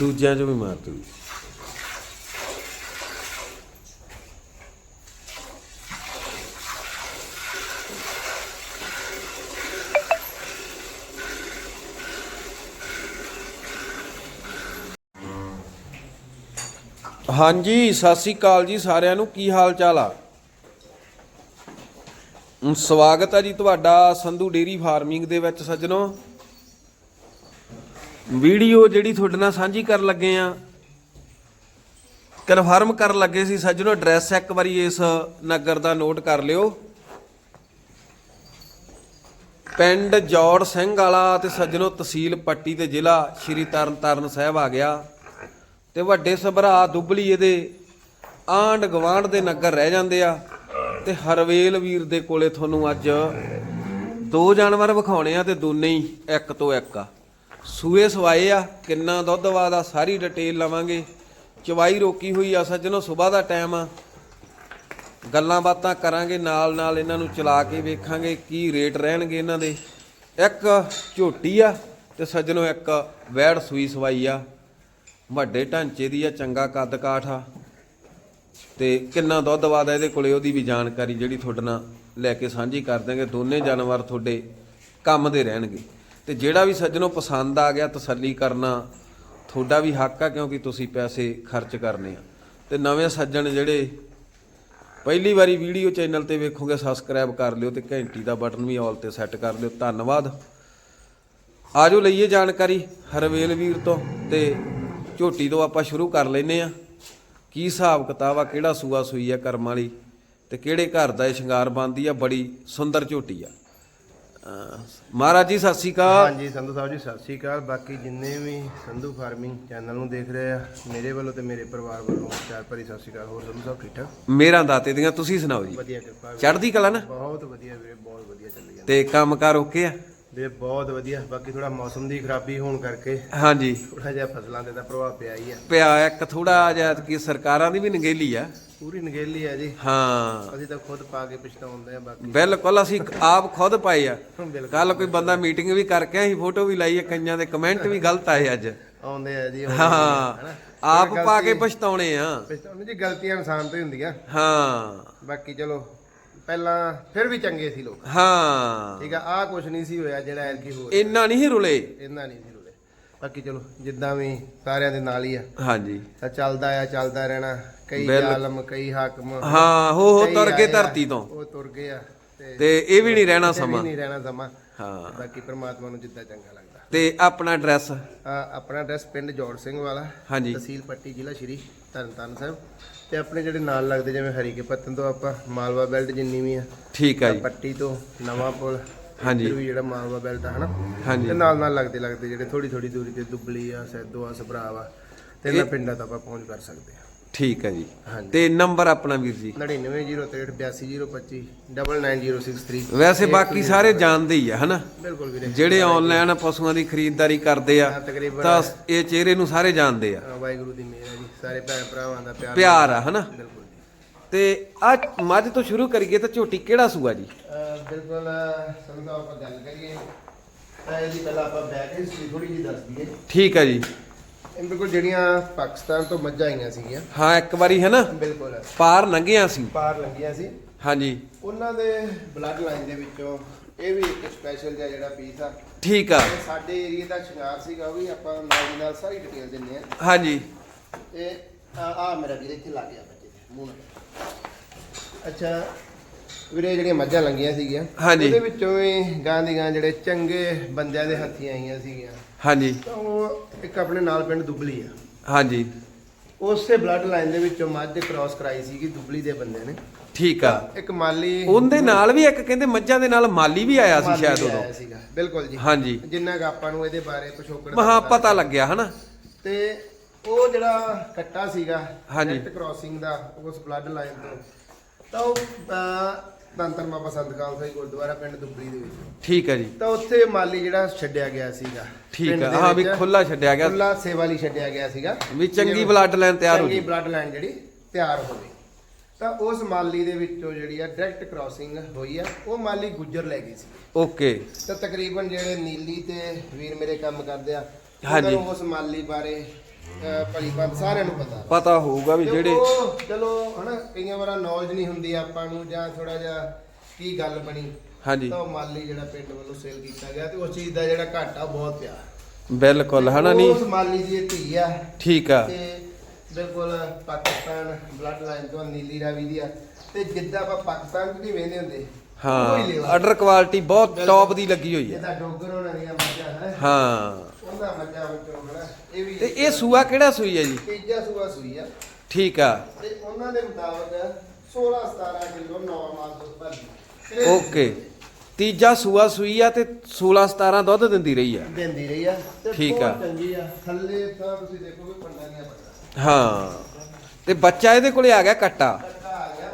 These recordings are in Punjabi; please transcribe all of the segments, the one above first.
ਦੂਜਿਆਂ 'ਚ ਵੀ ਮਾਰ ਤੂੰ ਹਾਂਜੀ, ਸਤਿ ਸ੍ਰੀ ਅਕਾਲ ਜੀ ਸਾਰਿਆਂ ਨੂੰ। ਕੀ ਹਾਲ ਚਾਲ ਆ ਸਵਾਗਤ ਹੈ ਜੀ ਤੁਹਾਡਾ ਸੰਧੂ ਡੇਰੀ ਫਾਰਮਿੰਗ ਦੇ ਵਿੱਚ ਸੱਜਣੋ। ਵੀਡੀਓ ਜਿਹੜੀ ਤੁਹਾਡੇ ਨਾਲ ਸਾਂਝੀ ਕਰਨ ਲੱਗੇ ਆ ਕਨਫਰਮ ਕਰਨ ਲੱਗੇ ਸੀ, ਸੱਜਣੋ ਐਡਰੈਸ ਇੱਕ ਵਾਰੀ ਇਸ ਨਗਰ ਦਾ ਨੋਟ ਕਰ ਲਿਓ। ਪਿੰਡ ਜੋੜ ਸਿੰਘ ਵਾਲਾ ਤੇ ਸੱਜਣੋ ਤਹਿਸੀਲ ਪੱਟੀ ਤੇ ਜ਼ਿਲ੍ਹਾ ਸ਼੍ਰੀ ਤਰਨਤਾਰਨ ਸਾਹਿਬ ਆ ਗਿਆ। ਤੇ ਵੱਡੇ ਸਭਰਾ ਦੁੱਬਲੀ ਇਹਦੇ ਆਂਡ ਗਵਾਂਡ ਦੇ ਨਗਰ ਰਹਿ ਜਾਂਦੇ ਆ। ਤੇ ਹਰਵੇਲ ਵੀਰ ਦੇ ਕੋਲੇ ਤੁਹਾਨੂੰ ਅੱਜ ਦੋ ਜਾਨਵਰ ਵਿਖਾਉਣੇ ਆ ਤੇ ਦੋਨੇ ਹੀ ਇੱਕ ਤੋਂ ਇੱਕ ਆ। ਸੂਏ ਸਵਾਏ ਆ, ਕਿੰਨਾ ਦੁੱਧ ਵਾਦਾ, ਸਾਰੀ ਡਿਟੇਲ ਲਵਾਂਗੇ। ਚਵਾਈ ਰੋਕੀ ਹੋਈ ਆ, ਸੱਜਣੋ, ਸਵੇਰ ਦਾ ਟਾਈਮ ਆ। ਗੱਲਾਂ ਬਾਤਾਂ ਕਰਾਂਗੇ, ਨਾਲ ਨਾਲ ਇਹਨਾਂ ਨੂੰ ਚਲਾ ਕੇ ਵੇਖਾਂਗੇ ਕੀ ਰੇਟ ਰਹਿਣਗੇ ਇਹਨਾਂ ਦੇ। ਇੱਕ ਝੋਟੀ ਆ ਤੇ ਸੱਜਣੋ, ਇੱਕ ਵੈੜ ਸੂਈ ਸਵਾਈ ਆ। ਵੱਡੇ ਢਾਂਚੇ ਦੀ ਆ, ਚੰਗਾ ਕੱਦ ਕਾਠ ਆ। ਤੇ ਕਿੰਨਾ ਦੁੱਧ ਵਾਦਾ ਇਹਦੇ ਕੋਲੇ, ਉਹਦੀ ਵੀ ਜਾਣਕਾਰੀ ਜਿਹੜੀ ਤੁਹਾਡੇ ਨਾਲ ਲੈ ਕੇ ਸਾਂਝੀ ਕਰ ਦਾਂਗੇ ਦੋਨੇ ਜਾਨਵਰ ਤੁਹਾਡੇ ਕੰਮ ਦੇ ਰਹਿਣਗੇ। ਤੇ ਜਿਹੜਾ ਵੀ ਸੱਜਣੋ ਪਸੰਦ ਆ ਗਿਆ ਤਸੱਲੀ ਕਰਨਾ, ਤੁਹਾਡਾ ਵੀ ਹੱਕ ਆ ਕਿਉਂਕਿ ਤੁਸੀਂ ਪੈਸੇ ਖਰਚ ਕਰਨੇ ਆ। ਤੇ ਨਵੇਂ ਸੱਜਣ ਜਿਹੜੇ ਪਹਿਲੀ ਵਾਰੀ ਵੀਡੀਓ ਚੈਨਲ ਤੇ ਵੇਖੋਗੇ ਸਬਸਕ੍ਰਾਈਬ ਕਰ ਲਿਓ ਤੇ ਘੰਟੀ ਦਾ ਬਟਨ ਵੀ ਆਲ ਤੇ ਸੈੱਟ ਕਰ ਲਿਓ। ਧੰਨਵਾਦ। ਆਜੋ ਲਈਏ ਜਾਣਕਾਰੀ ਹਰਵੇਲ ਵੀਰ ਤੋਂ ਤੇ ਝੋਟੀ ਤੋਂ ਆਪਾਂ ਸ਼ੁਰੂ ਕਰ ਲੈਨੇ ਆ। ਕੀ ਹਿਸਾਬ ਕਿਤਾਬ ਆ, ਕਿਹੜਾ ਸੂਆ ਸੂਈ ਆ ਕਰਮ ਵਾਲੀ ਤੇ ਕਿਹੜੇ ਘਰ ਦਾ ਇਹ ਸ਼ਿੰਗਾਰ ਬੰਦੀ ਆ, ਬੜੀ ਸੁੰਦਰ ਝੋਟੀ ਆ। ਮਹਾਰਾਜ ਜੀ ਸਤਿ ਸ਼੍ਰੀ ਅਕਾਲ। ਹਾਂਜੀ ਸੰਧੂ ਸਾਹਿਬ ਜੀ ਸਤਿ ਸ਼੍ਰੀ ਅਕਾਲ। ਬਾਕੀ ਜਿੰਨੇ ਵੀ ਸੰਧੂ ਫਾਰਮਿੰਗ ਚੈਨਲ ਨੂੰ ਦੇਖ ਰਹੇ ਆ ਮੇਰੇ ਵੱਲੋਂ ਤੇ ਮੇਰੇ ਪਰਿਵਾਰ ਵੱਲੋਂ ਪਿਆਰ ਭਰੀ ਸਤਿ ਸ਼੍ਰੀ ਅਕਾਲ ਹੋਰ ਸੰਧੂ ਸਾਹਿਬ ਠੀਕ ਠਾਕ? ਮੇਰਾ ਦਾਤੇ ਦੀਆਂ ਤੁਸੀਂ ਸੁਣਾਓ ਜੀ। ਵਧੀਆ ਕਿਰਪਾ ਚੜ੍ਹਦੀ ਕਲਾ ਨਾ? ਬਹੁਤ ਵਧੀਆ ਵੀਰੇ ਬਹੁਤ ਵਧੀਆ ਚੱਲੀ ਜਾਂਦਾ। ਤੇ ਕੰਮਕਾਰ ਓਕੇ ਆ? ਵੀਰੇ ਬਹੁਤ ਵਧੀਆ ਬਾਕੀ ਥੋੜਾ ਮੌਸਮ ਦੀ ਖਰਾਬੀ ਹੋਣ ਕਰਕੇ ਹਾਂਜੀ। ਥੋੜਾ ਜਿਹਾ ਫਸਲਾਂ ਤੇ ਤਾਂ ਪ੍ਰਭਾਵ ਪਿਆ ਹੀ ਆ। ਪਿਆ ਇੱਕ ਥੋੜਾ ਜਿਹਾ ਕਿ ਸਰਕਾਰਾਂ ਦੀ ਵੀ ਨਗੇਲੀ ਆ। ਪੂਰੀ ਨਗੇਲੀ ਆ ਜੀ। ਹਾਂ। ਅਸੀਂ ਤਾਂ ਖੁਦ ਪਾ ਕੇ ਪਛਤਾਉਂਦੇ ਆ ਬਾਕੀ। ਬਿਲਕੁਲ ਅਸੀਂ ਆਪ ਖੁਦ ਪਾਏ ਆ। ਕੱਲ ਕੋਈ ਬੰਦਾ ਮੀਟਿੰਗ ਵੀ ਕਰਕੇ ਅਸੀਂ ਫੋਟੋ ਵੀ ਲਾਈ ਆ ਕਈਆਂ ਦੇ ਕਮੈਂਟ ਵੀ ਗਲਤ ਆਏ ਅੱਜ। ਆਉਂਦੇ ਆ ਜੀ ਹਾਂ। ਆਪ ਪਾ ਕੇ ਪਛਤਾਉਣੇ ਆ। ਪਛਤਾਉਂਦੇ ਜੀ ਗਲਤੀਆਂ ਇਨਸਾਨ ਤੋਂ ਹੀ ਹੁੰਦੀਆਂ। ਹਾਂ। ਬਾਕੀ ਚਲੋ ਪਹਿਲਾਂ ਫਿਰ ਵੀ ਚੰਗੇ ਸੀ ਲੋਕ। ਹਾਂ। ਠੀਕ ਆ ਆਹ ਕੁਝ ਨਹੀਂ ਸੀ ਹੋਇਆ ਜਿਹੜਾ ਐਰਕੀ ਹੋ ਇੰਨਾ ਨਹੀਂ ਰੁਲੇ। ਇੰਨਾ ਨਹੀਂ ਸੀ ਰੁਲੇ। ਬਾਕੀ ਚਲੋ ਜਿੱਦਾਂ ਵੀ ਸਾਰਿਆਂ ਦੇ ਨਾਲ ਹੀ ਆ। ਹਾਂਜੀ। ਤਾਂ ਚੱਲਦਾ ਆ ਚੱਲਦਾ ਰਹਿਣਾ। ਕਈ ਜ਼ਾਲਮ ਕਈ ਹਾਕਮ। ਹਾਂ ਹੋ ਹੋ ਤੁਰ ਆ, ਧਰਤੀ ਤੋਂ। ਉਹ ਤੁਰ ਗਏ ਆ। ਤੇ ਇਹ ਵੀ ਨਹੀਂ ਰਹਿਣਾ ਸਮਾਂ। ਨਹੀਂ ਰਹਿਣਾ ਸਮਾਂ। ਹਾਂ। ਬਾਕੀ ਪ੍ਰਮਾਤਮਾ ਨੂੰ ਜਿੱਦਾਂ ਚੰਗਾ ਤੇ ਆਪਣਾ ਐਡਰੈਸ ਆਪਣਾ ਐਡਰੈਸ ਪਿੰਡ ਜੋੜ ਸਿੰਘ ਵਾਲਾ ਹਾਂਜੀ। ਤਹਿਸੀਲ ਪੱਟੀ ਜ਼ਿਲ੍ਹਾ ਸ਼੍ਰੀ ਤਰਨਤਾਰਨ ਸਾਹਿਬ। ਤੇ ਆਪਣੇ ਜਿਹੜੇ ਨਾਲ ਲੱਗਦੇ ਜਿਵੇਂ ਹਰੀਕੇ ਪੱਤਨ ਤੋਂ ਆਪਾਂ ਮਾਲਵਾ ਬੈਲਟ ਜਿੰਨੀ ਵੀ ਆ ਠੀਕ ਆ ਜੀ ਪੱਟੀ ਤੋਂ ਨਵਾਂ ਪੁਲ ਹਾਂਜੀ। ਇੱਧਰ ਵੀ ਜਿਹੜਾ ਮਾਲਵਾ ਬੈਲਟ ਆ ਹਨਾ? ਹਾਂਜੀ। ਤੇ ਨਾਲ ਨਾਲ ਲੱਗਦੇ ਲੱਗਦੇ ਜਿਹੜੇ ਥੋੜੀ ਥੋੜੀ ਦੂਰੀ ਤੇ ਦੁੱਬਲੀ ਆ ਸੈਦੋ ਆ ਸਭਰਾ ਵਾ ਤੇ ਇਹਨਾਂ ਪਿੰਡਾਂ ਤੱਕ ਆਪਾਂ ਪਹੁੰਚ ਕਰ ਸਕਦੇ ਆ। ਠੀਕ ਹੈ ਜੀ। ਹਾਂਜੀ। ਤੇ ਨੰਬਰ ਆਪਣਾ ਵੀਰ ਜੀ? 9903828025 99063 ਵੈਸੇ ਬਾਕੀ ਸਾਰੇ ਜਾਣਦੇ ਹੀ ਆ ਹਨਾ? ਬਿਲਕੁਲ ਵੀਰੇ। ਜਿਹੜੇ ਆਨਲਾਈਨ ਪਸ਼ੂਆਂ ਦੀ ਖਰੀਦਦਾਰੀ ਕਰਦੇ ਆ ਹਾਂ, ਤਾਂ ਇਹ ਚਿਹਰੇ ਨੂੰ ਸਾਰੇ ਜਾਣਦੇ ਆ। ਅ, ਵਾਹਿਗੁਰੂ ਦੀ ਮਿਹਰ ਹੈ ਜੀ। ਸਾਰੇ ਭੈਣ ਭਰਾਵਾਂ ਦਾ ਪਿਆਰ ਪਿਆਰ ਆ ਹਨਾ? ਬਿਲਕੁਲ ਜੀ। ਤੇ ਆ ਮੱਝ ਤੋਂ ਸ਼ੁਰੂ ਕਰੀਏ ਤਾਂ ਝੋਟੀ ਕਿਹੜਾ ਸੂਆ ਜੀ? ਬਿਲਕੁਲ ਸੰਦਾ ਆਪਾਂ ਗੱਲ ਕਰੀਏ ਤਾਂ ਇਹਦੀ ਪਹਿਲਾਂ ਆਪਾਂ ਬੈਕ ਹਿਸਟਰੀ ਥੋੜੀ ਜਿਹੀ ਦੱਸ ਦਈਏ। ਠੀਕ ਆ ਜੀ। ਇਹ ਬਿਲਕੁਲ ਜਿਹੜੀਆਂ ਪਾਕਿਸਤਾਨ ਤੋਂ ਮੱਝਾਂ ਆਈਆਂ ਸੀਗੀਆਂ। ਹਾਂ ਇੱਕ ਵਾਰੀ ਹੈ ਨਾ? ਬਿਲਕੁਲ। ਪਾਰ ਲੰਘਿਆ ਸੀ। ਪਾਰ ਲੱਗੀਆਂ ਸੀ। ਹਾਂਜੀ। ਉਹਨਾਂ ਦੇ ਬਲੱਡ ਲਾਈਨ ਦੇ ਵਿੱਚੋਂ ਇਹ ਵੀ ਇੱਕ ਸਪੈਸ਼ਲ ਜਿਹਾ ਜਿਹੜਾ ਪੀਸ ਆ। ਠੀਕ ਆ। ਇਹ ਸਾਡੇ ਏਰੀਆ ਦਾ ਸ਼ਿੰਗਾਰ ਸੀਗਾ ਉਹ ਵੀ ਆਪਾਂ ਨਾਲ ਦੀ ਨਾਲ ਸਾਰੀ ਡਿਟੇਲ ਦਿੰਨੇ ਆ ਹਾਂਜੀ। ਇਹ ਆ ਮੇਰਾ ਵੀਰ ਇੱਥੇ ਲੱਗ ਗਿਆ ਬੱਚੇ ਦੇ ਮੂੰਹ ਨਾਲ। ਅੱਛਾ ਵੀਰੇ ਜਿਹੜੀਆਂ ਮੱਝਾਂ ਲੰਗੀਆਂ ਸੀਗੀਆਂ। ਉਹਦੇ ਵਿੱਚੋਂ ਵੀ ਗਾਂ ਦੀ ਗਾਂ ਜਿਹੜੇ ਚੰਗੇ ਬੰਦਿਆਂ ਦੇ ਹੱਥੀਂ ਆਈਆਂ ਸੀਗੀਆਂ। ਹਾਂਜੀ। ਤਾਂ ਉਹ ਇੱਕ ਆਪਣੇ ਨਾਲ ਪਿੰਡ ਦੁਬਲੀ ਆ। ਹਾਂਜੀ। ਉਸੇ ਬਲੱਡ ਲਾਈਨ ਦੇ ਵਿੱਚੋਂ ਮੱਝ ਕ੍ਰਾਸ ਕਰਾਈ ਸੀਗੀ ਦੁਬਲੀ ਦੇ ਬੰਦੇ ਨੇ। ਠੀਕ ਆ। ਇੱਕ ਮਾਲੀ ਉਹਦੇ ਨਾਲ ਵੀ ਇੱਕ ਕਹਿੰਦੇ ਮੱਝਾਂ ਦੇ ਨਾਲ ਮਾਲੀ ਵੀ ਆਇਆ ਸੀ ਮਾਲੀ ਸ਼ਾਇਦ ਆਇਆ ਉਦੋਂ ਸੀਗਾ ਬਿਲਕੁਲ ਜੀ। ਹਾਂਜੀ। ਜਿੰਨਾ ਕੁ ਆਪਾਂ ਨੂੰ ਇਹਦੇ ਬਾਰੇ ਪਿਛੋਕੜ ਮਹਾ ਪਤਾ ਲੱਗਿਆ ਹਨਾ? ਤੇ ਉਹ ਜਿਹੜਾ ਕੱਟਾ ਸੀਗਾ ਹਾਂਜੀ। ਕ੍ਰਾਸਿੰਗ ਦਾ ਉਸ ਬਲੱਡ ਲਾਈਨ ਤੋਂ। ਤਾਂ ਉਹ ਤੰਤਰ ਬਾਬਾ ਸੰਤ ਖਾਲਸਾ ਜੀ ਗੁਰਦੁਆਰਾ ਪਿੰਡ ਦੁਬਰੀ ਦੇ ਵਿੱਚ। ਠੀਕ ਆ ਜੀ। ਤਾਂ ਉੱਥੇ ਮਾਲੀ ਜਿਹੜਾ ਛੱਡਿਆ ਗਿਆ ਸੀਗਾ। ਠੀਕ ਪਿੰਡ ਦੇ ਹਾਂ ਵੀ ਵਿੱਚ ਖੁੱਲਾ ਛੱਡਿਆ ਗਿਆ। ਖੁੱਲਾ ਸੇਵਾ ਲਈ ਛੱਡਿਆ ਗਿਆ ਸੀਗਾ। ਵੀ ਚੰਗੀ ਬਲੱਡ ਲਾਈਨ ਤਿਆਰ ਹੋ ਚੰਗੀ ਜੀ ਬਲੱਡ ਲਾਈਨ ਜਿਹੜੀ ਤਿਆਰ ਹੋਵੇ ਤਾਂ ਉਸ ਮਾਲੀ ਦੇ ਵਿੱਚੋਂ ਜਿਹੜੀ ਆ ਡਾਇਰੈਕਟ ਕ੍ਰਾਸਿੰਗ ਹੋਈ ਆ ਉਹ ਮਾਲੀ ਗੁੱਜਰ ਲੈ ਗਈ ਸੀ। ਓਕੇ। ਤਾਂ ਤਕਰੀਬਨ ਜਿਹੜੇ ਨੀਲੀ ਤੇ ਵੀਰ ਮੇਰੇ ਕੰਮ ਕਰਦੇ ਆ ਹਾਂਜੀ। ਨੂੰ ਉਸ ਮਾਲੀ ਬਾਰੇ ਭਲੀ ਬੰਦ ਸਾਰਿਆਂ ਨੂੰ ਪਤਾ। ਪਤਾ ਹੋਊਗਾ ਵੀ ਜਿਹੜੇ ਚਲੋ ਚਲੋ ਹਨਾ ਕਈਆਂ ਵਾਰਾਂ ਨੌਲੇਜ ਨਹੀਂ ਹੁੰਦੀ ਆਪਾਂ ਨੂੰ ਜਾਂ ਥੋੜਾ ਜਿਹਾ ਕੀ ਗੱਲ ਬਣੀ। ਹਾਂਜੀ। ਤਾਂ ਮਾਲੀ ਜਿਹੜਾ ਪਿੰਡ ਵੱਲੋਂ ਸੇਲ ਕੀਤਾ ਗਿਆ ਤੇ ਉਸ ਚੀਜ਼ ਦਾ ਜਿਹੜਾ ਘਾਟਾ ਬਹੁਤ ਪਿਆ। ਬਿਲਕੁਲ ਹਨਾ ਨਹੀਂ? ਉਸ ਮਾਲੀ ਦੀ ਇਹ ਧੀ ਆ। ਠੀਕ ਆ। ਤੇ ਬਿਲਕੁਲ ਪਾਕਿਸਤਾਨ ਬਲੱਡ ਲਾਈਨ ਤੋਂ ਨੀਲੀ ਰਾਵੀ ਦੀ ਆ। ਤੇ ਜਿੱਦਾਂ ਆਪਾਂ ਪਾਕਿਸਤਾਨ 'ਚ ਨਹੀਂ ਵੇਂਦੇ ਹੁੰਦੇ ਹਾਂ। ਆਰਡਰ ਕੁਆਲਿਟੀ ਬਹੁਤ ਟੌਪ ਦੀ ਲੱਗੀ ਹੋਈ ਹੈ ਇਹਦਾ ਡੋਗਰ ਹੋਣਾ ਦੀਆਂ ਮੱਝਾਂ ਹੈ ਹਾਂ। ਉਹਦਾ ਮੱਝਾਂ ਵਿੱਚੋਂ ਹਨਾ ਇਹ ਵੀ ਤੇ ਇਹ ਸੂਆ ਕਿਹੜਾ ਸੂਈ ਹੈ ਜੀ? ਤੀਜਾ ਸੂਆ ਸੂਈ ਆ। ਠੀਕ ਆ। ਤੇ ਉਹਨਾਂ ਦੇ ਮੁਤਾਬਕ 16 17 ਕਿਲੋ 9 ਮਾਸ ਦੁੱਧ ਭਰਦੀ ਓਕੇ। ਤੀਜਾ ਸੂਆ ਸੂਈ ਆ ਤੇ 16 17 ਦੁੱਧ ਦਿੰਦੀ ਰਹੀ ਆ। ਦਿੰਦੀ ਰਹੀ ਆ। ਤੇ ਠੀਕ ਆ। ਚੰਗੀ ਆ। ਥੱਲੇ ਤਾਂ ਤੁਸੀਂ ਦੇਖੋਗੇ ਪੰਡਾ ਦੀਆਂ ਪੰਡਾ ਹਾਂ। ਤੇ ਬੱਚਾ ਇਹਦੇ ਕੋਲੇ ਆ ਗਿਆ ਕੱਟਾ। ਕੱਟਾ ਆ ਗਿਆ।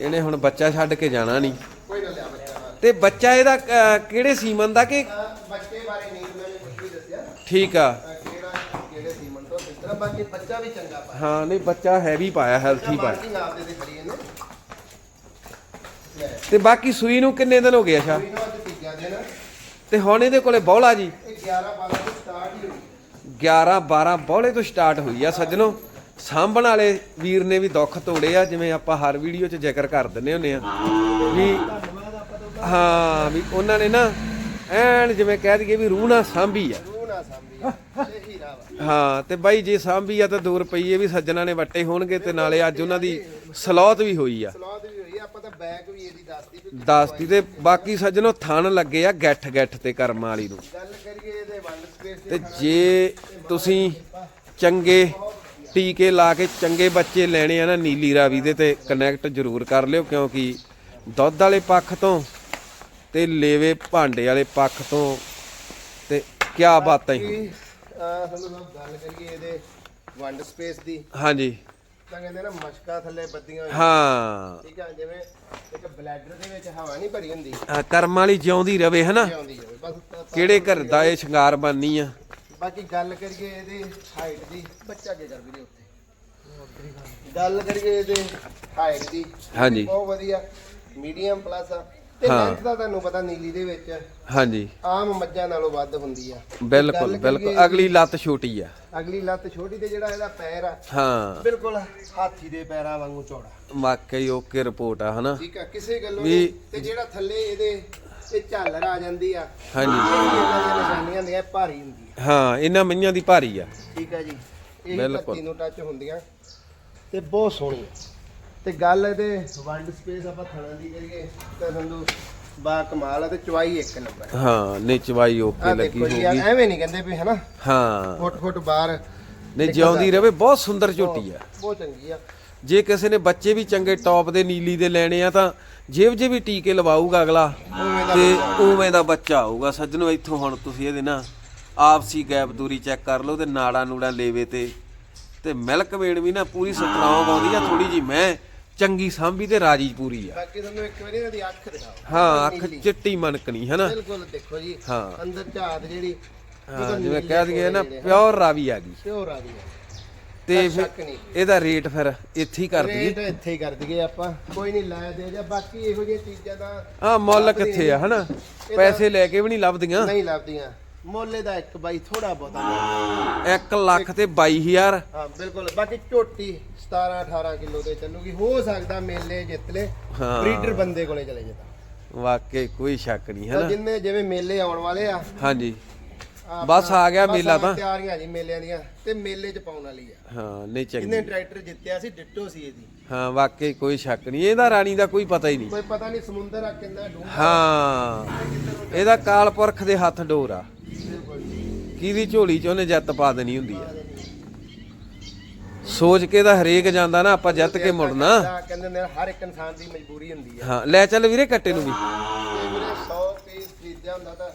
ਇਹਨੇ ਹੁਣ ਬੱਚਾ ਛੱਡ ਕੇ ਜਾਣਾ ਨਹੀਂ। ਕੋਈ ਨਾ ਲਿਆ ਬੱਚਾ ਨਾਲ। ਤੇ ਬੱਚਾ ਇਹਦਾ ਅਹ, ਕਿਹੜੇ ਸੀਮਨ ਦਾ ਕਿ ਤਾਂ ਬੱਚੇ ਬਾਰੇ ਨਹੀਂ ਉਹਨਾਂ ਨੇ ਕੁਝ ਵੀ ਦੱਸਿਆ ਠੀਕ ਆ। ਤਾਂ ਕਿਹੜਾ ਕਿਹੜੇ ਸੀਮਨ ਤੋਂ ਕਿਸ ਤਰ੍ਹਾਂ ਬਾਕੀ ਬੱਚਾ ਵੀ ਚੰਗਾ ਪਾਇਆ ਹਾਂ ਨਹੀਂ ਬੱਚਾ ਹੈਵੀ ਪਾਇਆ। ਹੈਲਥੀ ਪਾਇਆ ਮਾਰਕਿੰਗ ਤੇ ਕਰੀ ਇਹਨੇ। ਲੈ। ਤੇ ਬਾਕੀ ਸੂਈ ਨੂੰ ਕਿੰਨੇ ਦਿਨ ਹੋ ਗਏ ਅੱਛਾ? ਕੋਈ ਨਾ ਅੱਜ ਤੀਜਾ ਦਿਨ। ਤੇ ਹੁਣ ਇਹਦੇ ਕੋਲੇ ਬੌਲਾ ਜੀ? ਇਹ 11 12 ਤੋਂ ਸਟਾਰਟ ਹੀ ਹੋਈ। 11 12 ਬੌਲੇ ਤੋਂ ਸਟਾਰਟ ਹੋਈ ਆ ਸੱਜਣੋ। ਸਾਂਭਣ ਵਾਲੇ ਵੀਰ ਨੇ ਵੀ ਦੁੱਖ ਤੋੜੇ ਆ ਜਿਵੇਂ ਆਪਾਂ ਹਰ ਵੀਡੀਓ 'ਚ ਜ਼ਿਕਰ ਕਰ ਦਿੰਨੇ ਹੁੰਨੇ ਆ। ਵੀ ਹਾਂ ਵੀ ਉਹਨਾਂ ਨੇ ਨਾ ਐਨ ਜਿਵੇਂ ਕਹਿ ਦਈਏ ਵੀ ਰੂਹ ਨਾਲ ਸਾਂਭੀ ਆ। ਹਾਂ ਤੇ ਬਾਈ ਜੇ ਸਾਂਭੀ ਆ ਤਾਂ 2 ਰੁਪਈਏ ਵੀ ਸੱਜਣਾ ਨੇ ਵੱਟੇ ਹੋਣਗੇ ਤੇ ਨਾਲੇ ਅੱਜ ਉਹਨਾਂ ਦੀ ਸਲੌਤ ਵੀ ਹੋਈ ਆ। ਸਲਾਹ ਵੀ ਹੋਈ ਆ, ਆਪਾਂ ਤਾਂ ਬੈਗ ਵੀ ਇਹਦੀ ਦੱਸਦੀ ਵੀ ਦੱਸਤੀ ਤੇ ਬਾਕੀ ਸੱਜਣੋ ਥਣ ਲੱਗੇ ਆ ਗੱਠ ਗੱਠ ਤੇ ਕਰਮ ਵਾਲੀ ਨੂੰ। ਗੱਲ ਕਰੀਏ ਇਹਦੇ ਵੰਡ ਸਪੇਸ ਤੇ ਜੇ ਤੁਸੀਂ ਚੰਗੇ ਟੀਕੇ ਲਾ ਕੇ ਚੰਗੇ ਬੱਚੇ ਲੈਣੇ ਆ ਨਾ ਨੀਲੀ ਰਾਵੀ ਦੇ ਤੇ ਕਨੈਕਟ ਜ਼ਰੂਰ ਕਰ ਲਿਓ ਕਿਉਂਕਿ ਦੁੱਧ ਵਾਲੇ ਪੱਖ ਤੋਂ ਤੇ ਲੇਵੇ ਭਾਂਡੇ ਵਾਲੇ ਪੱਖ ਤੇ ਕੀ ਬਾਤਾਂ ਹੀ। ਕੀ ਆ ਸਾਨੂੰ ਸਭ ਗੱਲ ਕਰੀਏ ਇਹਦੇ ਵੰਡ ਸਪੇਸ ਦੀ। ਹਾਂਜੀ। ਤਾਂ ਕਹਿੰਦੇ ਨਾ ਮਸ਼ਕਾਂ ਥੱਲੇ ਬੱਦੀਆਂ ਹੋਈਆਂ। ਹਾਂ। ਠੀਕ ਆ ਜਿਵੇਂ ਇੱਕ ਬਲੈਡਰ ਦੇ ਵਿੱਚ ਹਵਾ ਨਹੀਂ ਭਰੀ ਹੁੰਦੀ। ਆਹ ਕਰਮ ਵਾਲੀ ਜਿਉਂਦੀ ਰਵੇ ਹਨਾ? ਬਸ ਤਾਂ- ਕਿਹੜੇ ਘਰ ਦਾ ਇਹ ਸ਼ਿੰਗਾਰ ਬਣਨੀ ਆ? ਬਾਕੀ ਗੱਲ ਕਰੀਏ ਇਹਦੇ ਹਾਈਟ ਦੀ ਬੱਚਾ ਕੀ ਕਰ ਵੀਰੇ ਉੱਥੇ। ਗੱਲ ਕਰੀਏ ਇਹਦੇ ਹਾਈਟ ਦੀ। ਹਾਂਜੀ। ਬਹੁਤ ਵਧੀਆ ਮੀਡੀਅਮ ਪਲੱਸ ਆ। ਤੇ ਹਾਂ। ਲੈਂਥ ਦਾ ਤੁਹਾਨੂੰ ਪਤਾ ਨੀਲੀ ਦੇ ਵਿੱਚ ਹਾਂਜੀ। ਆਮ ਮੱਝਾਂ ਨਾਲੋਂ ਵੱਧ ਹੁੰਦੀ ਆ। ਬਿਲਕੁਲ ਬਿਲਕੁਲ। ਅਗਲੀ ਲੱਤ ਛੋਟੀ ਆ। ਅਗਲੀ ਲੱਤ ਛੋਟੀ ਤੇ ਜਿਹੜਾ ਇਹਦਾ ਪੈਰ ਆ ਹਾਂ। ਬਿਲਕੁਲ ਹਾਥੀ ਦੇ ਪੈਰਾਂ ਵਾਂਗੂ ਚੌੜਾ। ਵਾਕਈ ਓਕੇ ਰਿਪੋਰਟ ਆ ਹਨਾ? ਠੀਕ ਆ ਕਿਸੇ ਗੱਲੋਂ ਤੇ ਜਿਹੜਾ ਥੱਲੇ ਇਹਦੇ ਇਹ ਝਾਲਰ ਆ ਜਾਂਦੀ ਆ ਹਾਂਜੀ। ਇਹਨਾਂ ਦੀਆਂ ਨਿਸ਼ਾਨੀਆਂ ਹੁੰਦੀਆਂ ਇਹ ਭਾਰੀ ਹੁੰਦੀ ਆ। ਹਾਂ ਇਹਨਾਂ ਮਈਆਂ ਦੀ ਭਾਰੀ ਆ। ਠੀਕ ਆ ਜੀ। ਇਹ ਬਿਲਕੁਲ। ਧਰਤੀ ਨੂੰ ਟੱਚ ਹੁੰਦੀਆਂ। ਤੇ ਬਹੁਤ ਸੋਹਣੀ ਆ। ਤੇ ਗੱਲ ਇਹਦੇ ਵੰਡ ਸਪੇਸ ਆਪਾਂ ਥਣਾਂ ਦੀ ਕਰੀਏ ਤਾਂ ਸੰਧੂ ਬਾ ਕਮਾਲ ਆ ਤੇ ਚਵਾਈ ਇੱਕ ਨੰਬਰ ਹਾਂ। ਨਹੀਂ ਚਵਾਈ ਓਕੇ ਲੱਗੀ ਹੋਊਗੀ। ਐਵੇਂ ਨਹੀਂ ਕਹਿੰਦੇ ਵੀ ਹਨਾ? ਹਾਂ। ਫੁੱਟ ਫੁੱਟ ਬਾਹਰ ਨਹੀਂ ਜਿਉਂਦੀ ਰਵੇ ਬਹੁਤ ਸੁੰਦਰ ਝੋਟੀ ਆ। ਬਹੁਤ ਚੰਗੀ ਆ। ਜੇ ਕਿਸੇ ਨੇ ਬੱਚੇ ਵੀ ਚੰਗੇ ਟੌਪ ਦੇ ਨੀਲੀ ਦੇ ਲੈਣੇ ਆ ਤਾਂ ਜੇਬ ਜੇ ਵੀ ਟੀਕੇ ਲਵਾਊਗਾ ਅਗਲਾ। ਤੇ ਉਵੇਂ ਦਾ ਬੱਚਾ ਆਊਗਾ ਸੱਜਣੋ ਇੱਥੋਂ ਹੁਣ ਤੁਸੀਂ ਇਹਦੇ ਨਾ ਆਪਸੀ ਗੈਪ ਦੂਰੀ ਚੈੱਕ ਕਰ ਲਓ ਤੇ ਨਾੜਾ ਨੂੜਾ ਲੇਵੇ ਤੇ ਤੇ ਮਿਲਕ ਵੇੜ ਵੀ ਨਾ ਪੂਰੀ ਸਟਰੋਂਗ ਆਉਂਦੀ ਆ ਥੋੜੀ ਜੀ ਮੈਂ ਚੰਗੀ ਸਾਂਭੀ ਤੇ ਰਾਜੀ ਪੂਰੀ ਆ। ਬਾਕੀ ਤੁਹਾਨੂੰ ਇੱਕ ਵਾਰੀ ਇਹਦੀ ਅੱਖ ਦਿਖਾਓ। ਹਾਂ ਅੱਖ ਨੀਲੀ। ਚਿੱਟੀ ਮਣਕਣੀ ਹੈ ਨਾ ਬਿਲਕੁਲ ਦੇਖੋ ਜੀ ਹਾਂ। ਅੰਦਰ ਝਾਤ ਜਿਹੜੀ ਹਾਂ ਜਿਵੇਂ ਕਹਿ ਦਈਏ ਨਾ ਪਿਓਰ ਰਾਵੀ ਆ ਗਈ। ਪਿਓਰ ਆ ਤੇ ਤਾਂ ਫਿਰ ਸ਼ੱਕ ਨਹੀਂ। ਇਹਦਾ ਰੇਟ ਫਿਰ ਇੱਥੇ ਹੀ ਕਰ ਦਈਏ। ਰੇਟ ਇੱਥੇ ਹੀ ਕਰ ਦਈਏ ਆਪਾਂ ਕੋਈ ਨਹੀਂ ਲਾਇਆ ਦੇ ਜਾਂ ਬਾਕੀ ਇਹੋ ਜਿਹੀਆਂ ਚੀਜ਼ਾਂ ਦਾ ਆ ਮੁੱਲ ਕਿੱਥੇ ਆ ਹਨਾ? ਪੈਸੇ ਲੈ ਕੇ ਵੀ ਨਹੀਂ ਲੱਭਦੀਆਂ। ਨਹੀਂ ਲੱਭਦੀਆਂ। ਮੋਲੇ ਦਾ ਇੱਕ ਬਾਈ ਥੋੜਾ ਬਹੁਤਾ 1 ਲੱਖ ਤੇ 22000 ਹਾਂ ਬਿਲਕੁਲ। ਬਾਕੀ ਝੋਟੀ 17 18 ਕਿਲੋ ਦੇ ਚੱਲੂਗੀ। ਹੋ ਸਕਦਾ ਮੇਲੇ ਜਿੱਤ ਲੈ ਹਾਂ। ਬਰੀਡਰ ਬੰਦੇ ਕੋਲੇ ਚਲੇ ਜਾਂਦਾ ਵਾਕਈ ਕੋਈ ਸ਼ੱਕ ਨਹੀਂ ਹੈ ਤਾਂ ਨਾ ਜਿੰਨੇ ਜਿਵੇਂ ਮੇਲੇ ਆਉਣ ਵਾਲੇ ਆ। ਹਾਂਜੀ। ਬਸ ਆ ਗਿਆ ਮੇਲਾ ਤਾਂ। ਤਿਆਰੀਆਂ ਜੀ ਮੇਲਿਆਂ ਦੀਆਂ ਤੇ ਮੇਲੇ 'ਚ ਪਾਉਣ ਵਾਲੀ ਆ। ਹਾਂ ਨਹੀਂ ਜਿੰਨੇ ਚੰਗੀ ਟਰੈਕਟਰ ਜਿੱਤਿਆ ਸੀ ਡਿੱਟੋ ਸੀ ਇਹਦੀ। ਹਾਂ ਵਾਕਈ ਕੋਈ ਸ਼ੱਕ ਨਹੀਂ। ਇਹਦਾ ਰਾਣੀ ਦਾ ਕੋਈ ਪਤਾ ਹੀ ਨਹੀਂ। ਕੋਈ ਪਤਾ ਨਹੀਂ ਸਮੁੰਦਰ ਆ ਕਿੰਨਾ ਡੂੰਘਾ। ਹਾਂ। ਇਹਦਾ ਕਾਲਪੁਰਖ ਦੇ ਹੱਥ ਡੋਰ ਆ। ਕਿਹਦੀ ਝੋਲੀ ਚ ਉਹਨੇ ਜਿੱਤ ਪਾ ਦੇਣੀ ਹੁੰਦੀ ਆ। ਸੋਚ ਕੇ ਤਾਂ ਹਰੇਕ ਜਾਂਦਾ ਨਾ ਆਪਾਂ ਜਿੱਤ ਕੇ ਮੁੜਨਾ। ਤਾਂ ਕਹਿੰਦੇ ਨੇ ਹਰ ਇੱਕ ਇਨਸਾਨ ਦੀ ਮਜਬੂਰੀ ਹੁੰਦੀ ਆ। ਹਾਂ ਲੈ ਚੱਲ ਵੀਰੇ ਕੱਟੇ ਨੂੰ ਵੀ। ਤੇ ਵੀਰੇ 100 ਪੀਸ ਖਰੀਦਿਆ ਹੁੰਦਾ ਤਾਂ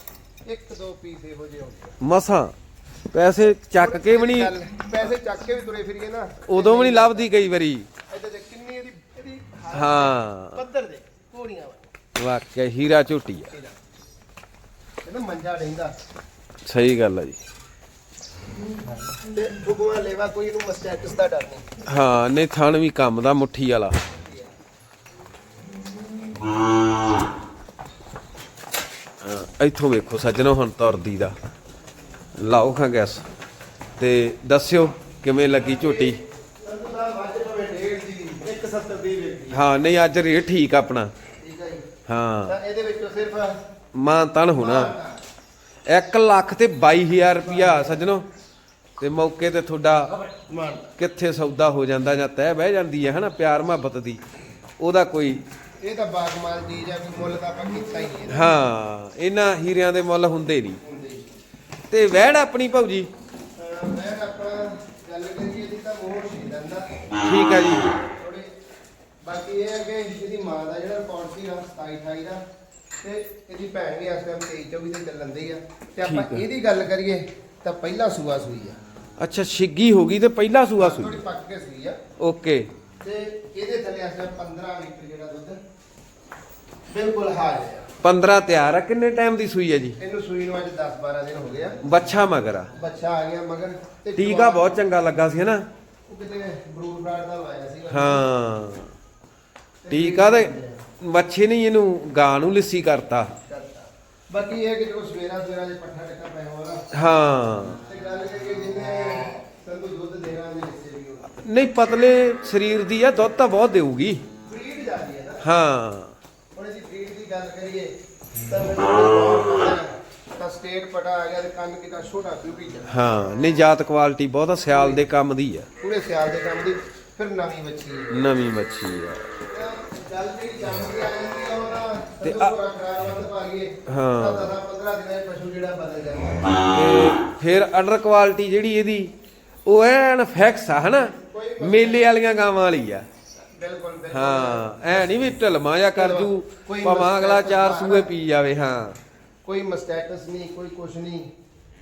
ਇੱਕ ਦੋ ਪੀਸ ਇਹੋ ਜਿਹੇ ਹੁੰਦੇ ਮਸਾਂ ਪੈਸੇ ਚੱਕ ਕੇ ਵੀ ਨਹੀਂ ਪੈਸੇ ਚੱਕ ਕੇ ਵੀ ਤੁਰੇ ਫਿਰੀਏ ਨਾ। ਉਦੋਂ ਵੀ ਨਹੀਂ ਲੱਭਦੀ ਕਈ ਵਾਰੀ। ਇਹਦੇ ਚ ਕਿੰਨੀ ਇਹਦੀ ਇਹਦੀ ਹਾਂ। ਪੱਧਰ ਦੇ ਘੋੜੀਆਂ ਵਾ ਵਾਕਿਆ ਹੀਰਾ ਝੋਟੀ ਆ। ਇਹਦਾ ਮੰਜਾ ਡੈਂਦਾ ਸਹੀ ਗੱਲ ਆ ਜੀ। ਤੇ ਬੁਗਵਾ ਲੈਵਾ ਕੋਈ ਇਹਨੂੰ ਮਸਟੈਟਸ ਦਾ ਡਰ ਨਹੀਂ। ਹਾਂ ਨਹੀਂ ਥਣ ਵੀ ਕੰਮ ਦਾ ਮੁੱਠੀ ਵਾਲਾ। ਹਾਂ, ਇੱਥੋਂ ਵੇਖੋ ਸੱਜਣੋ ਹੁਣ ਤੁਰਦੀ ਦਾ। ਲਾਓ ਖਾਂ ਗੈਸ। ਤੇ ਦੱਸਿਓ ਕਿਵੇਂ ਲੱਗੀ ਝੋਟੀ? ਸੰਧੂ ਸਾਹਿਬ ਅੱਜ ਭਾਵੇਂ ਡੇਢ ਦੀ 170 ਦੀ ਵੇਚਦੀ ਹਾਂ ਨਹੀਂ ਅੱਜ ਰੇਟ ਠੀਕ ਆ ਆਪਣਾ। ਠੀਕ ਹੈ ਜੀ। ਹਾਂ। ਤਾਂ ਇਹਦੇ ਵਿੱਚੋਂ ਸਿਰਫ ਮਾਂ ਤਨ ਹੋਣਾ। 1 ਲੱਖ ਤੇ 22000 ਰੁਪਿਆ ਸੱਜਣੋ ਤੇ ਮੌਕੇ ਤੇ ਤੁਹਾਡਾ ਕਿੱਥੇ ਸੌਦਾ ਹੋ ਜਾਂਦਾ ਜਾਂ ਤਹਿ ਬਹਿ ਜਾਂਦੀ ਹੈ ਹਨਾ ਪਿਆਰ ਮੁਹੱਬਤ ਦੀ ਉਹਦਾ ਕੋਈ ਇਹ ਤਾਂ ਬਾਗਮਾਲ ਚੀਜ਼ ਆ ਕੋਈ ਮੁੱਲ ਤਾਂ ਆਪਾਂ ਕੀਤਾ ਹੀ ਨਹੀਂ। ਹਾਂ ਇਹਨਾਂ ਹੀਰਿਆਂ ਦੇ ਮੁੱਲ ਹੁੰਦੇ ਨਹੀਂ। ਤੇ ਵਹਿੜ ਆਪਣੀ ਭਾਊਜੀ ਅਹ ਮੈਂ ਆਪਾਂ ਗੱਲ ਕਰੀਏ ਇਹਦੀ ਤਾਂ ਮੋਹਰ ਸੀ ਦੰਦਾ ਠੀਕ ਹੈ ਜੀ ਬਾਕੀ ਇਹ ਹੈ ਕਿ ਇਹਦੀ ਮਾਂ ਦਾ ਜਿਹੜਾ ਰਿਕਾਰਡ ਸੀ 27 28 ਦਾ ਤੇ ਇਹਦੀ ਭੈਣ ਵੀ ਇਸ ਟਾਈਮ 23 24 ਤੇ ਚੱਲਣ ਦੀ ਆ। ਤੇ ਆਪਾਂ ਠੀਕ ਆ। ਇਹਦੀ ਗੱਲ ਕਰੀਏ ਤਾਂ ਪਹਿਲਾ ਸੂਆ ਸੂਈ ਆ। ਅੱਛਾ ਛਿੱਗੀ ਹੋ ਗਈ ਤੇ ਪਹਿਲਾ ਸੂਆ ਥੋੜੀ ਸੂਈ? ਪੱਕ ਕੇ ਸੂਈ ਆ। ਓਕੇ। ਤੇ ਇਹਦੇ ਥੱਲੇ ਇਸ ਟਾਈਮ 15 ਲੀਟਰ ਜਿਹੜਾ ਦੁੱਧ ਬਿਲਕੁਲ ਹਾਜ਼ਰ ਆ 15 ਤਿਆਰ ਆ। ਕਿੰਨੇ ਟਾਈਮ ਦੀ ਸੂਈ ਹੈ ਜੀ? ਇਹਨੂੰ ਸੂਈ ਨੂੰ ਅੱਜ 10 12 ਦਿਨ ਹੋ ਗਏ ਆ। ਬੱਚਾ ਮਗਰ ਆ। ਬੱਚਾ ਆ ਗਿਆ ਮਗਰ। ਤੇ ਟੀਕਾ ਬਹੁਤ ਚੰਗਾ ਲੱਗਾ ਸੀ ਹਨਾ? ਉਹ ਕਿਤੇ ਬਰੂਡ ਬਰਾਡ ਦਾ ਲਾਇਆ ਸੀਗਾ। ਹਾਂ। ਟੀਕਾ ਤੇ ਬੱਚੇ ਨੇ ਇਹਨੂੰ ਗਾਂ ਨੂੰ ਲਿੱਸੀ ਕਰਤਾ। ਬਾਕੀ ਇਹ ਕਿ ਜੋ ਸਵੇਰਾ ਸਵੇਰਾ ਜੇ ਪੱਠਾ ਟੱਕਾ ਪਿਆ ਹੋਣਾ ਹਾਂ। ਤੇ ਗੱਲ ਕਰੀਏ ਜਿੰਨੇ ਸੰਧੂ ਦੁੱਧ ਦੇਣਾ ਦੇ ਹਿੱਸੇ ਵੀ ਨਹੀਂ ਪਤਲੇ ਸਰੀਰ ਦੀ ਆ ਦੁੱਧ ਤਾਂ ਬਹੁਤ ਦੇਊਗੀ। ਬਰੀਡ ਜਾਂਦੀ ਹੈ ਨਾ। ਹਾਂ। ਹੁਣ ਇਹਦੀ ਬਰੀਡ ਦੀ ਗੱਲ ਕਰੀਏ ਤਾਂ ਸਟੇਟ ਪਟਾ ਆ ਗਿਆ ਤੇ ਕੰਨ ਕਿਤਾ ਛੋਟਾ ਚ ਹਾਂ ਨਹੀਂ ਜਾਤ ਕੁਆਲਿਟੀ ਬਹੁਤ ਸਿਆਲ ਦੇ ਕੰਮ ਦੀ ਆ। ਪੂਰੇ ਸਿਆਲ ਦੇ ਕੰਮ ਦੀ ਫਿਰ ਨਵੀਂ ਹੈ ਨਵੀਂ ਮੱਛੀ ਆ। ਤਾਂ ਗੱਲ ਜਿਹੜੀ ਜੰਮ ਕੇ ਆ ਜਾਂਦੀ ਆ ਉਹਦਾ ਤੇ ਤੇ ਆ- ਆ ਖਰਾਬ ਪਾ ਗਏ ਹਾਂ। ਤਾਂ 10 15 ਦਿਨਾਂ 'ਚ ਪਸ਼ੂ ਜਿਹੜਾ ਬਦਲ ਜਾਂਦਾ। ਤੇ ਫਿਰ ਅਡਰ ਕੁਆਲਿਟੀ ਜਿਹੜੀ ਇਹਦੀ ਉਹ ਐਨ ਫਿਕਸ ਆ ਹਨਾ? ਮੇਲੇ ਵਾਲੀਆਂ ਗਾਵਾਂ ਵਾਲੀ ਆ। ਬਿਲਕੁਲ ਹਾਂ ਐ ਨਹੀਂ ਵੀ ਢਲਮਾ ਜਾਂ ਕਰ ਜੂ ਭਾਵੇਂ ਅਗਲਾ ਚਾਰ ਸੂਏ ਪੀ ਜਾਵੇ ਹਾਂ। ਕੋਈ ਮਸਟੈਟਸ ਨਹੀਂ ਕੋਈ ਕੁਛ ਨਹੀਂ।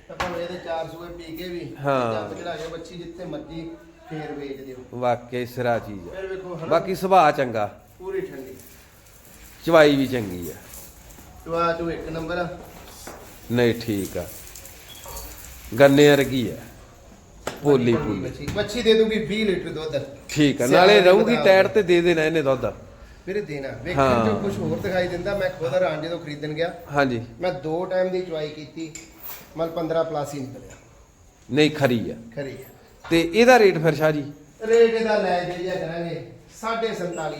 ਭਾਵੇਂ ਇਹਦੇ ਚਾਰ ਸੂਏ ਪੀ ਕੇ ਵੀ ਹਾਂ। ਬੱਚੀ ਜਿੱਥੇ ਮਰਜ਼ੀ ਫੇਰ ਵੇਚ ਦਿਓ। ਵਾਕਈ ਸਿਰਾ ਚੀਜ਼ ਆ। ਫਿਰ ਵੇਖੋ ਹਨਾ? ਬਾਕੀ ਸੁਭਾਅ ਚੰਗਾ। ਚਵਾਈ ਵੀ ਚੰਗੀ ਆ। ਚਵਾ ਚੋ ਇੱਕ ਨੰਬਰ ਆ। ਨਹੀਂ ਠੀਕ ਆ। ਗੰਨੇ ਵਰਗੀ ਆ। ਠੰਡੀ ਭੋਲੀ ਬੱਚੀ ਬੱਚੀ ਦੇ ਦੂਗੀ 20 ਲੀਟਰ ਦੁੱਧ। ਠੀਕ ਆ। ਨਾਲੇ ਰਹੂਗੀ। ਟਾਇਰ ਤੇ ਦੇ ਦੇਣਾ ਇਹਨੇ ਦੁੱਧ। ਮੇਰੇ ਦੇਣਾ। ਵੇਖਣ ਜੋ ਕੁਝ ਹੋਰ ਦਿਖਾਈ ਦਿੰਦਾ ਮੈਂ ਖੁਦ ਹੈਰਾਨ ਜਦੋਂ ਖਰੀਦਣ ਗਿਆ। ਹਾਂਜੀ। ਮੈਂ ਦੋ ਟਾਈਮ ਦੀ ਚਵਾਈ ਕੀਤੀ। ਮਲ 15 ਪਲੱਸ ਹੀ ਨਿਕਲਿਆ। ਨਹੀਂ ਖਰੀ ਆ। ਖਰੀ ਆ। ਤੇ ਇਹਦਾ ਰੇਟ ਫਿਰ ਸ਼ਾਹ ਜੀ? ਰੇਟ ਇਹਦਾ ਲੈ ਜਾਈਆ ਕਰਾਂਗੇ। 4.5 ਸਾਢੇ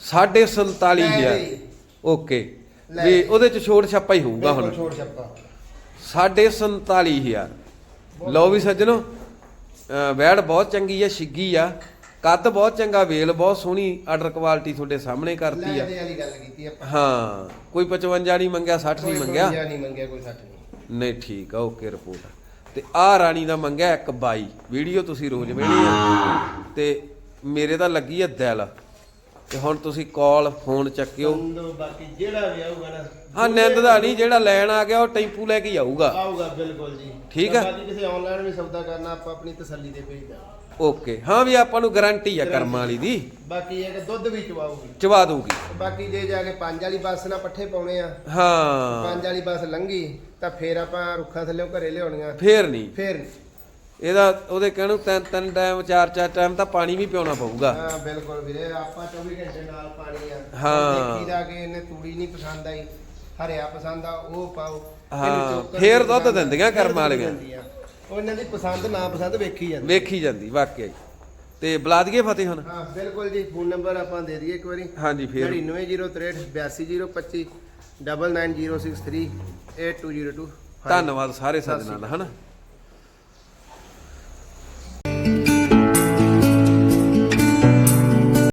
47000 ਲੈ ਜੀ। ਓਕੇ। ਵੀ। ਉਹਦੇ ਚ ਛੋੜ ਛਾਪਾ ਹੀ ਹੋਊਗਾ ਹੁਣ। ਛੋੜ ਛੱਪਾ। ਸਾਢੇ 47000 ਲਓ ਵੀ ਸੱਜਣੋ ਵੈੜ ਬਹੁਤ ਚੰਗੀ ਆ ਛਿੱਗੀ ਆ। ਕੱਦ ਬਹੁਤ ਚੰਗਾ ਵੇਲ ਬਹੁਤ ਸੋਹਣੀ ਆਰਡਰ ਕੁਆਲਿਟੀ ਤੁਹਾਡੇ ਸਾਹਮਣੇ ਕਰਤੀ ਆ। ਹਾਂ ਕੋਈ 55 ਨਹੀਂ ਮੰਗਿਆ 60 ਨਹੀਂ ਮੰਗਿਆ? ਨਹੀਂ ਮੰਗਿਆ ਕੋਈ 60 ਨਹੀਂ। ਨਹੀਂ ਠੀਕ ਆ ਓਕੇ ਰਿਪੋਰਟ। ਤੇ ਆ ਰਾਣੀ ਦਾ ਮੰਗਿਆ ਇੱਕ 22 ਵੀਡੀਓ ਤੁਸੀਂ ਰੋਜ਼ ਵੇਣੀ ਆ। ਤੇ ਮੇਰੇ ਤਾਂ ਲੱਗੀ ਆ ਦਿਲ। ਤੇ ਹੁਣ ਤੁਸੀਂ ਕਾਲ ਫੋਨ ਚੱਕਿਓ। ਬਾਕੀ ਜਿਹੜਾ ਵੀ ਆਊਗਾ ਨਾ ਹਾਂ ਨਿੰਦ ਦਾ ਨਹੀਂ ਜਿਹੜਾ ਲੈਣ ਆ ਗਿਆ ਉਹ ਟੈਂਪੂ ਲੈ ਕੇ ਹੀ ਆਊਗਾ। ਆਊਗਾ ਬਿਲਕੁਲ ਜੀ। ਠੀਕ ਤਾਂ ਆ। ਬਾਕੀ ਕਿਸੇ ਆਨਲਾਈਨ ਵੀ ਸੌਦਾ ਕਰਨਾ ਆਪਾਂ ਆਪਣੀ ਤਸੱਲੀ ਤੇ ਭੇਜਦਾ। ਓਕੇ। ਹਾਂ ਵੀ ਆਪਾਂ ਨੂੰ ਗਾਰੰਟੀ ਆ ਕਰਮਾਂ ਵਾਲੀ ਦੀ। ਬਾਕੀ ਇਹ ਕਿ ਦੁੱਧ ਵੀ ਚਵਾਊਗੀ। ਚਵਾ ਦੂਗੀ ਬਾਕੀ ਜੇ ਜਾ ਕੇ ਪੰਜ ਵਾਲੀ ਬੱਸ ਨਾਲ ਪੱਠੇ ਪਾਉਣੇ ਆ ਹਾਂ। ਪੰਜ ਵਾਲੀ ਬੱਸ ਲੰਘੀ ਤਾਂ ਫੇਰ ਆਪਾਂ ਰੁੱਖਾਂ ਥੱਲੇੋਂ ਘਰੇ ਲਿਆਉਣੀਆਂ। ਫੇਰ ਨਹੀਂ। ਫੇਰ। ਇਹਦਾ ਉਹਦੇ ਕਹਿਣੂ ਤਿੰਨ ਤਿੰਨ ਟਾਈਮ ਚਾਰ ਚਾਰ ਟਾਈਮ ਤਾਂ ਪਾਣੀ ਵੀ ਪਿਉਣਾ ਪਊਗਾ। ਹਾਂ ਬਿਲਕੁਲ ਵੀਰੇ ਆਪਾਂ 24 ਘੰਟੇ ਨਾਲ ਪਾਣੀ ਆ। ਹਾਂ। ਦੇਖੀ ਦਾ ਕਿ ਇਹਨੇ ਤੂੜੀ ਨਹੀਂ ਪਸੰਦ ਆਈ ਹਰਿਆ ਪਸੰਦ ਆ ਉਹ ਪਾਓ। ਹਾਂ, ਫੇਰ ਦੁੱਧ ਦਿੰਦੀਆਂ ਕਰਮ ਵਾਲੀਆਂ। ਦਿੰਦੀਆਂ। ਉਹ ਇਹਨਾਂ ਦੀ ਪਸੰਦ ਨਾ ਪਸੰਦ ਵੇਖੀ ਜਾਂਦੀ। ਵੇਖੀ ਜਾਂਦੀ ਵਾਕਿਆ ਤੇ ਬੁਲਾ ਦਈਏ ਫਤਿਹ ਹੁਣ। ਹਾਂ ਬਿਲਕੁਲ ਜੀ ਫੋਨ ਨੰਬਰ ਆਪਾਂ ਦੇ ਦਈਏ ਇੱਕ ਵਾਰੀ। ਹਾਂਜੀ ਫੇਰ। 9903 82025 99063 8202 ਧੰਨਵਾਦ ਸਾਰੇ ਸੱਜਣਾਂ ਦਾ ਹਨਾ?